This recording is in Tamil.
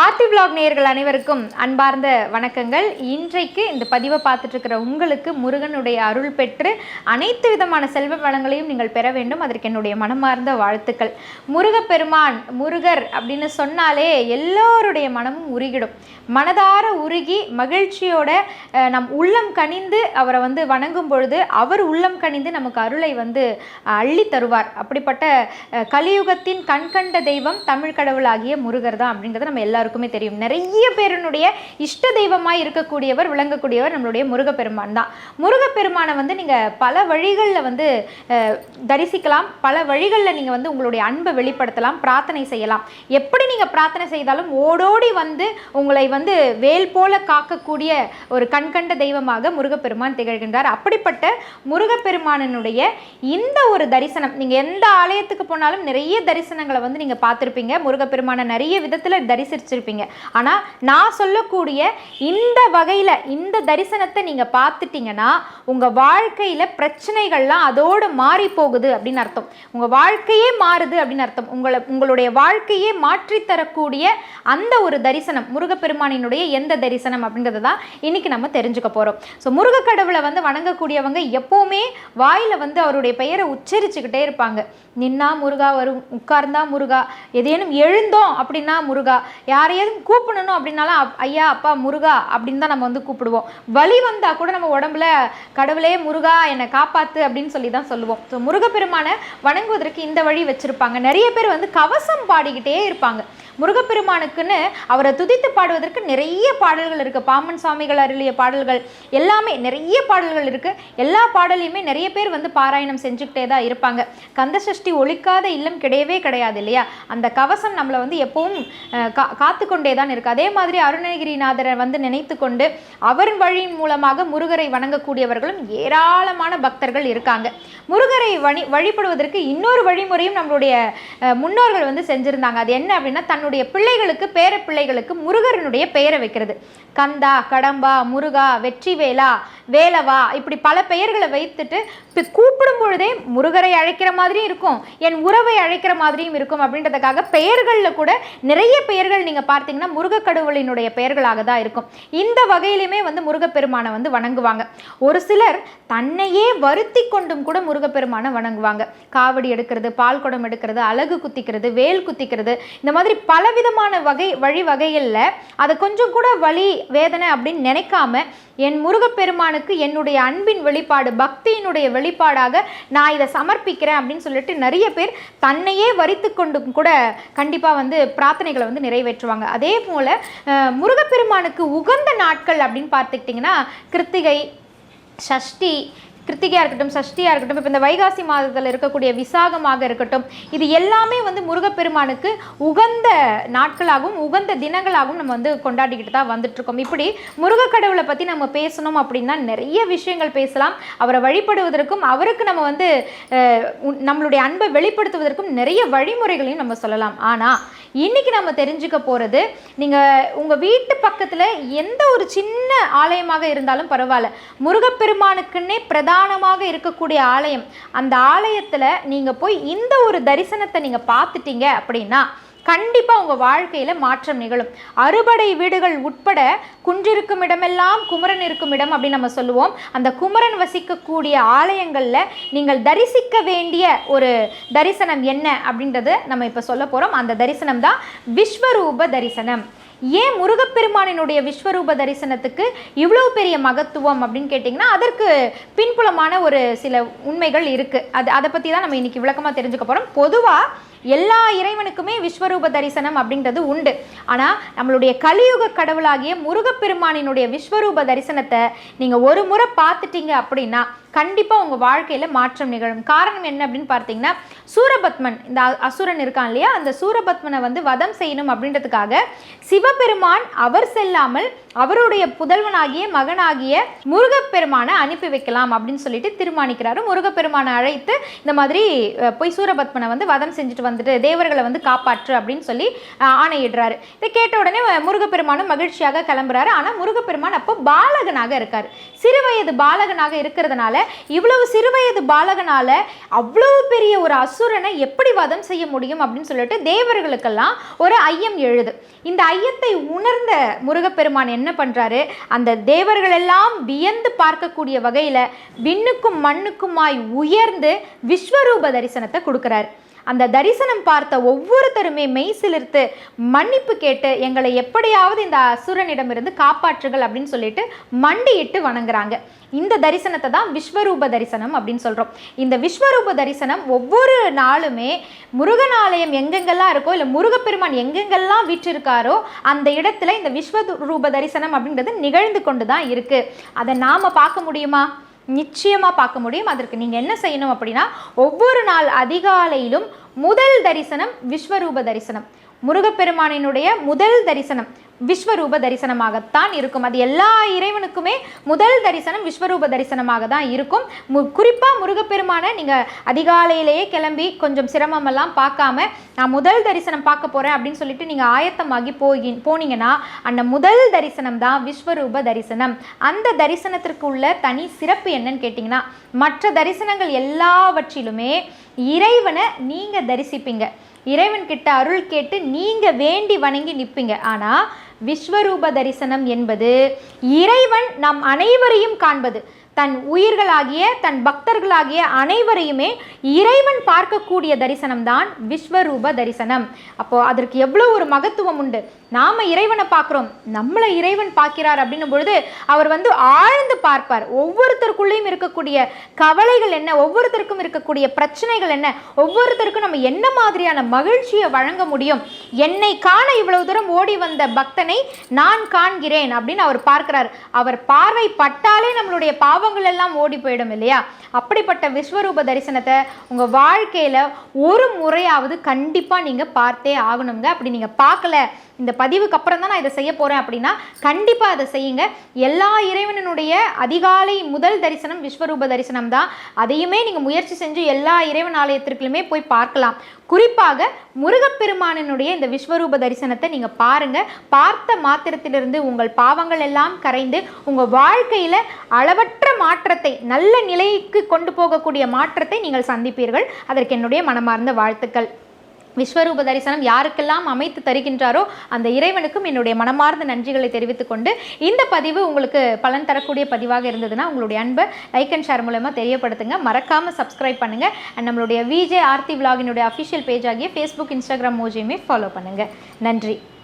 ஆர்த்தி பிளாக் நேயர்கள் அனைவருக்கும் அன்பார்ந்த வணக்கங்கள். இன்றைக்கு இந்த பதிவை பார்த்துட்ருக்கிற உங்களுக்கு முருகனுடைய அருள் பெற்று அனைத்து விதமான செல்வ வளங்களையும் நீங்கள் பெற வேண்டும். அதற்கு என்னுடைய மனமார்ந்த வாழ்த்துக்கள். முருகப்பெருமான் முருகர் அப்படின்னு சொன்னாலே எல்லோருடைய மனமும் உருகிடும். மனதார உருகி மகிழ்ச்சியோட நம் உள்ளம் கனிந்து அவரை வந்து வணங்கும் பொழுது அவர் உள்ளம் கனிந்து நமக்கு அருளை வந்து அள்ளி தருவார். அப்படிப்பட்ட கலியுகத்தின் கண்கண்ட தெய்வம் தமிழ் கடவுளாகிய முருகர் தான் அப்படின்றது நம்ம எல்லாரும் எல்லாருக்குமே தெரியும். நிறைய பேருனுடைய இஷ்ட தெய்வமாய் இருக்கக்கூடியவர் விளங்கக்கூடியவர் நம்மளுடைய முருகப்பெருமான் தான். முருகப்பெருமானை வந்து நீங்கள் பல வழிகளில் வந்து தரிசிக்கலாம். பல வழிகளில் நீங்கள் வந்து உங்களுடைய அன்பை வெளிப்படுத்தலாம் பிரார்த்தனை செய்யலாம். எப்படி நீங்கள் பிரார்த்தனை செய்தாலும் ஓடோடி வந்து உங்களை வந்து வேல் போல காக்கக்கூடிய ஒரு கண்கண்ட தெய்வமாக முருகப்பெருமான் திகழ்கின்றார். அப்படிப்பட்ட முருகப்பெருமானினுடைய இந்த ஒரு தரிசனம் நீங்கள் எந்த ஆலயத்துக்கு போனாலும் நிறைய தரிசனங்களை வந்து நீங்கள் பார்த்துருப்பீங்க. முருகப்பெருமானை நிறைய விதத்தில் வச்சுருப்பீங்க ஆனால் நான் சொல்லக்கூடிய இந்த வகையில் இந்த தரிசனத்தை நீங்கள் பார்த்துட்டீங்கன்னா உங்கள் வாழ்க்கையில் பிரச்சனைகள்லாம் அதோடு மாறி போகுது அப்படின்னு அர்த்தம். உங்கள் வாழ்க்கையே மாறுது அப்படின்னு அர்த்தம். உங்களை உங்களுடைய வாழ்க்கையே மாற்றித்தரக்கூடிய அந்த ஒரு தரிசனம் முருகப்பெருமானினுடைய எந்த தரிசனம் அப்படின்றத தான் இன்னைக்கு நம்ம தெரிஞ்சுக்க போகிறோம் ஸோ முருகக்கடவுளை வந்து வணங்கக்கூடியவங்க எப்போவுமே வாயில் வந்து அவருடைய பெயரை உச்சரிச்சுக்கிட்டே இருப்பாங்க. நின்னா முருகா வரும் உட்கார்ந்தா முருகா எதேனும் எழுந்தோம் அப்படின்னா முருகா யாரையாவது கூப்பிடணும் அப்படின்னாலும் அப்- ஐயா அப்பா முருகா அப்படின்னு தான் நம்ம வந்து கூப்பிடுவோம். வலி வந்தா கூட நம்ம உடம்புல கடவுளே முருகா என்னை காப்பாத்து அப்படின்னு சொல்லி தான் சொல்லுவோம். ஸோ முருகப்பெருமானை வணங்குவதற்கு இந்த வழி வச்சிருப்பாங்க. நிறைய பேர் வந்து கவசம் பாடிக்கிட்டே இருப்பாங்க. முருகப்பெருமானுக்குன்னு அவரை துதித்து பாடுவதற்கு நிறைய பாடல்கள் இருக்குது பாமன் சுவாமிகள் அருளிய பாடல்கள் எல்லாமே நிறைய பாடல்கள் இருக்குது எல்லா பாடலையுமே நிறைய பேர் வந்து பாராயணம் செஞ்சுக்கிட்டே தான் இருப்பாங்க. கந்த சஷ்டி ஒழிக்காத இல்லம் கிடையவே கிடையாது இல்லையா? அந்த கவசம் நம்மளை வந்து எப்பவும் கா காத்து கொண்டே தான் இருக்குது அதே மாதிரி அருணகிரிநாதரை வந்து நினைத்து கொண்டு அவர் வழியின் மூலமாக முருகரை வணங்கக்கூடியவர்களும் ஏராளமான பக்தர்கள் இருக்காங்க. முருகரை வழி வழிபடுவதற்கு இன்னொரு வழிமுறையும் நம்மளுடைய முன்னோர்கள் வந்து செஞ்சுருந்தாங்க. அது என்ன அப்படின்னா தன்னுடைய பிள்ளைகளுக்கு பேர பிள்ளைகளுக்கு முருகரனுடைய பெயரை வைக்கிறது. கந்தா கடம்பா முருகா வெற்றிவேலா வேலவா இப்படி பல பெயர்களை வைத்துட்டு இப்போ கூப்பிடும் பொழுதே முருகரை அழைக்கிற மாதிரியும் இருக்கும் என் உறவை அழைக்கிற மாதிரியும் இருக்கும் அப்படின்றதுக்காக பெயர்களில் கூட நிறைய பெயர்கள் நீங்கள் பார்த்தீங்கன்னா முருகக்கடவுளினுடைய பெயர்களாக தான் இருக்கும். இந்த வகையிலுமே வந்து முருகப்பெருமானை வந்து வணங்குவாங்க. ஒரு சிலர் தன்னையே வருத்தி கொண்டும் கூட முருகப்பெருமானை வணங்குவாங்க. காவடி எடுக்கிறது பால் குடம் எடுக்கிறது அழகு குத்திக்கிறது வேல் குத்திக்கிறது இந்த மாதிரி பலவிதமான வகை வழி வகைகளில் அதை கொஞ்சம் கூட வலி வேதனை அப்படின்னு நினைக்காம என் முருகப்பெருமானுக்கு என்னுடைய அன்பின் வெளிப்பாடு பக்தியினுடைய வெளிப்பாடாக நான் இதை சமர்ப்பிக்கிறேன் அப்படின்னு சொல்லிட்டு நிறைய பேர் தன்னையே வரித்து கொண்டு கூட கண்டிப்பாக வந்து பிரார்த்தனைகளை வந்து நிறைவேற்றுவாங்க. அதே போல் முருகப்பெருமானுக்கு உகந்த நாட்கள் அப்படின்னு பார்த்துக்கிட்டிங்கன்னா கிருத்திகை சஷ்டி கிருத்திகையாக இருக்கட்டும் சஷ்டியாக இருக்கட்டும் இப்போ இந்த வைகாசி மாதத்தில் இருக்கக்கூடிய விசாகமாக இருக்கட்டும் இது எல்லாமே வந்து முருகப்பெருமானுக்கு உகந்த நாட்களாகவும் உகந்த தினங்களாகவும் நம்ம வந்து கொண்டாடிக்கிட்டு தான் வந்துட்டு இப்படி இப்படி முருகக்கடவுளை பற்றி நம்ம பேசணும் அப்படின்னா நிறைய விஷயங்கள் பேசலாம். அவரை வழிபடுவதற்கும் அவருக்கு நம்ம வந்து உன்- நம்மளுடைய அன்பை வெளிப்படுத்துவதற்கும் நிறைய வழிமுறைகளையும் நம்ம சொல்லலாம். ஆனால் இன்றைக்கி நம்ம தெரிஞ்சுக்க போகிறது நீங்கள் உங்கள் வீட்டு பக்கத்தில் எந்த ஒரு சின்ன ஆலயமாக இருந்தாலும் பரவாயில்ல. முருகப்பெருமானுக்குன்னே பிரதானமாக இருக்கக்கூடிய ஆலயம். அந்த ஆலயத்தில் நீங்கள் போய் இந்த ஒரு தரிசனத்தை நீங்கள் பார்த்துட்டீங்க அப்படின்னா கண்டிப்பாக உங்கள் வாழ்க்கையில் மாற்றம் நிகழும். அறுபடை வீடுகள் உட்பட குன்றிருக்கும் இடமெல்லாம் குமரன் இருக்கும் இடம் அப்படின்னு நம்ம சொல்லுவோம். அந்த குமரன் வசிக்கக்கூடிய ஆலயங்களில் நீங்கள் தரிசிக்க வேண்டிய ஒரு தரிசனம் என்ன அப்படின்றது நம்ம இப்போ சொல்ல போகிறோம் அந்த தரிசனம் தான் விஸ்வரூப தரிசனம். ஏன் முருகப்பெருமானினுடைய விஸ்வரூப தரிசனத்துக்கு இவ்வளோ பெரிய மகத்துவம் அப்படின்னு கேட்டிங்கன்னா அதற்கு பின்புலமான ஒரு சில உண்மைகள் இருக்குது அது அதை பற்றி தான் நம்ம இன்றைக்கி விளக்கமாக தெரிஞ்சுக்க போகிறோம் பொதுவாக எல்லா இறைவனுக்குமே விஸ்வரூப தரிசனம் அப்படின்றது உண்டு. ஆனால் நம்மளுடைய கலியுக கடவுளாகிய முருகப்பெருமானினுடைய விஸ்வரூப தரிசனத்தை நீங்கள் ஒரு முறை பார்த்துட்டீங்க அப்படின்னா கண்டிப்பாக உங்கள் வாழ்க்கையில் மாற்றம் நிகழும். காரணம் என்ன அப்படின்னு பார்த்தீங்கன்னா சூரபத்மன் இந்த அசுரன் இருக்கான் இல்லையா? அந்த சூரபத்மனை வந்து வதம் செய்யணும் அப்படின்றதுக்காக சிவபெருமான் அவர் செல்லாமல் அவருடைய புதல்வனாகிய மகனாகிய முருகப்பெருமானை அனுப்பி வைக்கலாம் அப்படின்னு சொல்லிட்டு தீர்மானிக்கிறாரு. முருகப்பெருமானை அழைத்து இந்த மாதிரி போய் சூரபத்மனை வந்து வதம் செஞ்சுட்டு வந்து வந்துட்டு தேவர்களை வந்து காப்பாற்று அப்படின்னு சொல்லி ஆணையிடுறாரு. இதை கேட்ட உடனே முருகப்பெருமானும் மகிழ்ச்சியாக கிளம்புறாரு. ஆனால் முருகப்பெருமான் அப்போ பாலகனாக இருக்கார். சிறுவயது பாலகனாக இருக்கிறதுனால இவ்வளவு சிறுவயது பாலகனால அவ்வளவு பெரிய ஒரு அசுரனை எப்படி வதம் செய்ய முடியும் அப்படின்னு சொல்லிட்டு தேவர்களுக்கெல்லாம் ஒரு ஐயம் எழுது. இந்த ஐயத்தை உணர்ந்த முருகப்பெருமான் என்ன பண்ணுறாரு அந்த தேவர்கள் எல்லாம் வியந்து பார்க்கக்கூடிய வகையில் விண்ணுக்கும் மண்ணுக்குமாய் உயர்ந்து விஸ்வரூப தரிசனத்தை கொடுக்குறாரு. அந்த தரிசனம் பார்த்த ஒவ்வொருத்தருமே மெய் சிலிர்த்து மன்னிப்பு கேட்டு எங்களை எப்படியாவது இந்த அசுரனிடமிருந்து காப்பாற்றுகள் அப்படின்னு சொல்லிட்டு மண்டியிட்டு வணங்குறாங்க. இந்த தரிசனத்தை தான் விஸ்வரூப தரிசனம் அப்படின்னு சொல்கிறோம் இந்த விஸ்வரூப தரிசனம் ஒவ்வொரு நாளுமே முருகனாலயம் எங்கெங்கெல்லாம் இருக்கோ இல்லை முருகப்பெருமான் எங்கெங்கெல்லாம் வீற்றிருக்காரோ அந்த இடத்துல இந்த விஸ்வரூப தரிசனம் அப்படின்றது நிகழ்ந்து கொண்டு தான் இருக்குது அதை நாம் பார்க்க முடியுமா? நிச்சயமாக பார்க்க முடியும். அதற்கு நீங்கள் என்ன செய்யணும் அப்படின்னா ஒவ்வொரு நாள் அதிகாலையிலும் முதல் தரிசனம் விஸ்வரூப தரிசனம். முருகப்பெருமானினுடைய முதல் தரிசனம் விஸ்வரூப தரிசனமாகத்தான் இருக்கும். அது எல்லா இறைவனுக்குமே முதல் தரிசனம் விஸ்வரூப தரிசனமாக தான் இருக்கும். மு குறிப்பாக முருகப்பெருமானை நீங்கள் அதிகாலையிலேயே கிளம்பி கொஞ்சம் சிரமமெல்லாம் பார்க்காம நான் முதல் தரிசனம் பார்க்க போகிறேன் அப்படின்னு சொல்லிட்டு நீங்கள் ஆயத்தமாகி போகி போனீங்கன்னா அந்த முதல் தரிசனம் தான் விஸ்வரூப தரிசனம். அந்த தரிசனத்திற்கு உள்ள தனி சிறப்பு என்னன்னு கேட்டிங்கன்னா மற்ற தரிசனங்கள் எல்லாவற்றிலுமே இறைவனை நீங்கள் தரிசிப்பீங்க. இறைவன் கிட்ட அருள் கேட்டு நீங்கள் வேண்டி வணங்கி நிற்பீங்க ஆனால் விஸ்வரூப தரிசனம் என்பது இறைவன் நம் அனைவரையும் காண்பது. தன் உயிர்களாகிய தன் பக்தர்களாகிய அனைவரையுமே இறைவன் பார்க்கக்கூடிய தரிசனம் தான் விஸ்வரூப தரிசனம். அப்போது அதற்கு எவ்வளோ ஒரு மகத்துவம் உண்டு. நாம் இறைவனை பார்க்குறோம். நம்மளை இறைவன் பார்க்கிறார் அப்படின்னும் பொழுது அவர் வந்து ஆழ்ந்து பார்ப்பார். ஒவ்வொருத்தருக்குள்ளேயும் இருக்கக்கூடிய கவலைகள் என்ன? ஒவ்வொருத்தருக்கும் இருக்கக்கூடிய பிரச்சனைகள் என்ன? ஒவ்வொருத்தருக்கும் நம்ம என்ன மாதிரியான மகிழ்ச்சியை வழங்க முடியும்? என்னை காண இவ்வளவு தூரம் ஓடி வந்த பக்தனை நான் காண்கிறேன் அப்படின்னு அவர் பார்க்கிறார். அவர் பார்வை பட்டாலே நம்மளுடைய பாவங்கள் எல்லாம் ஓடி போயிடும் இல்லையா? அப்படிப்பட்ட விஸ்வரூப தரிசனத்தை உங்கள் வாழ்க்கையில் ஒரு முறையாவது கண்டிப்பாக நீங்கள் பார்த்தே ஆகணுங்க. அப்படி நீங்கள் பார்க்கல இந்த பதிவுக்கு அப்புறம் தான் நான் இதை செய்ய போகிறேன் அப்படின்னா கண்டிப்பாக அதை செய்யுங்க. எல்லா இறைவனுடைய அதிகாலை முதல் தரிசனம் விஸ்வரூப தரிசனம் தான். அதையுமே நீங்கள் முயற்சி செஞ்சு எல்லா இறைவன் ஆலயத்திற்குமே போய் பார்க்கலாம். குறிப்பாக முருகப்பெருமானினுடைய இந்த விஸ்வரூப தரிசனத்தை நீங்கள் பாருங்க. பார்த்த மாத்திரத்திலிருந்து உங்கள் பாவங்கள் எல்லாம் கரைந்து உங்கள் வாழ்க்கையில் அளவற்ற மாற்றத்தை நல்ல நிலைக்கு கொண்டு போகக்கூடிய மாற்றத்தை நீங்கள் சந்திப்பீர்கள். அதற்கு என்னுடைய மனமார்ந்த வாழ்த்துக்கள். விஸ்வரூப தரிசனம் யாருக்கெல்லாம் அமைத்து தருகின்றாரோ அந்த இறைவனுக்கும் என்னுடைய மனமார்ந்த நன்றிகளை தெரிவித்துக் கொண்டு இந்த பதிவு உங்களுக்கு பலன் தரக்கூடிய பதிவாக இருந்ததுன்னா உங்களுடைய அன்பை லைக் அண்ட் ஷேர் மூலமாக தெரியப்படுத்துங்க. மறக்காமல் சப்ஸ்கிரைப் பண்ணுங்க. அண்ட் நம்மளுடைய விஜே ஆர்த்தி விலாகினுடைய அஃபிஷியல் பேஜ் ஆகிய ஃபேஸ்புக் இன்ஸ்டாகிராம் மோஜியுமே ஃபாலோ பண்ணுங்கள் நன்றி.